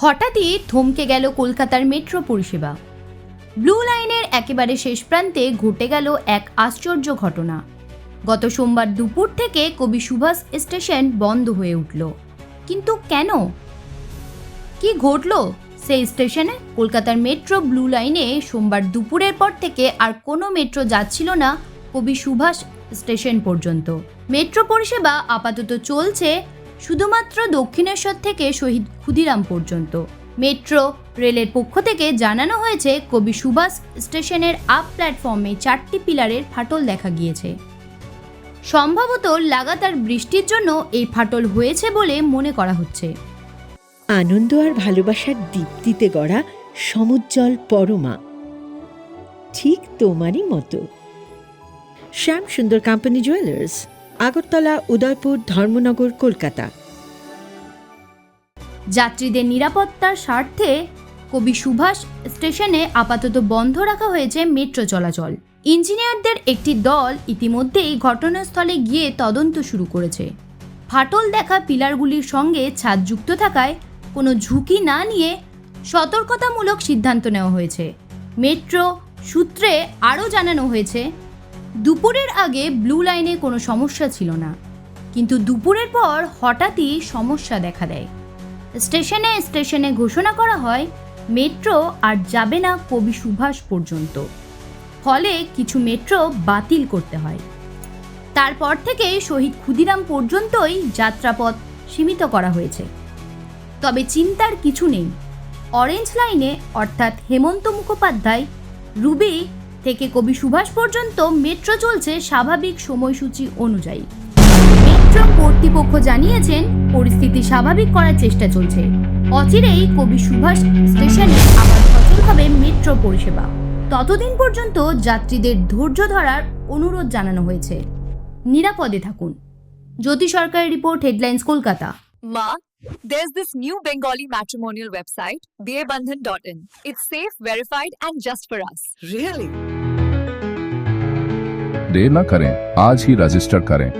হঠাৎই থমকে গেল কলকাতার মেট্রো পরিষেবা। ব্লু লাইনের একেবারে শেষ প্রান্তে ঘটে গেল এক আশ্চর্য ঘটনা। গত সোমবার দুপুর থেকে কবি সুভাষ স্টেশন বন্ধ হয়ে উঠল। কিন্তু কেন? কি ঘটল? সেই স্টেশনে কলকাতার মেট্রো ব্লু লাইনে সোমবার দুপুরের পর থেকে আর কোনো মেট্রো যাচ্ছিল না কবি সুভাষ স্টেশন পর্যন্ত। মেট্রো পরিষেবা আপাতত চলছে শুধুমাত্র দক্ষিণেশ্বর থেকে শহীদ ক্ষুদিরাম পর্যন্ত। মেট্রো, রেলের পক্ষ থেকে জানানো হয়েছে, কবি সুভাষ স্টেশনের আপ প্ল্যাটফর্মে চারটি পিলারের ফাটল দেখা গিয়েছে। সম্ভবত লাগাতার বৃষ্টির জন্য এই ফাটল হয়েছে বলে মনে করা হচ্ছে। আনন্দ আর ভালোবাসার দীপ্তিতে গড়া সমুজ্জ্বল পরমা। ঠিক তোমারই মতো। Shyam Sundar company jewellers Agartala, Udaipur, Dharmanagar, Kolkata. যাত্রীদের নিরাপত্তার স্বার্থে কবি সুভাষ স্টেশনে আপাতত বন্ধ রাখা হয়েছে মেট্রো চলাচল। ইঞ্জিনিয়ারদের একটি দল ইতিমধ্যেই ঘটনাস্থলে গিয়ে তদন্ত শুরু করেছে। ফাটল দেখা পিলারগুলির সঙ্গে ছাদ যুক্ত থাকায় কোনো ঝুঁকি না নিয়ে সতর্কতামূলক সিদ্ধান্ত নেওয়া হয়েছে। মেট্রো সূত্রে আরও জানানো হয়েছে দুপুরের আগে ব্লু লাইনে কোনো সমস্যা ছিল না। কিন্তু দুপুরের পর হঠাৎই সমস্যা দেখা দেয়। স্টেশনে স্টেশনে ঘোষণা করা হয়, মেট্রো আর যাবে না কবি সুভাষ পর্যন্ত। ফলে কিছু মেট্রো বাতিল করতে হয়। তারপর থেকে শহীদ ক্ষুদিরাম পর্যন্তই যাত্রাপথ সীমিত করা হয়েছে। তবে চিন্তার কিছু নেই। অরেঞ্জ লাইনে অর্থাৎ হেমন্ত মুখোপাধ্যায়, রুবি থেকে কবি সুভাষ পর্যন্ত মেট্রো চলছে স্বাভাবিক সময়সূচি অনুযায়ী। মেট্রো কর্তৃপক্ষ জানিয়েছেন পরিস্থিতি স্বাভাবিক করার চেষ্টা চলছে। অচিরেই কবি সুভাষ স্টেশনে আবার সচল হবে মেট্রো পরিষেবা। ততদিন পর্যন্ত যাত্রীদের ধৈর্য ধরার অনুরোধ জানানো হয়েছে। নিরাপদে থাকুন। জ্যোতি সরকারের report headlines Kolkata. Ma, There's this new Bengali matrimonial website, BeaBandhan.in. It's safe, verified, and just for us. Really? देर न करें आज ही रजिस्टर करें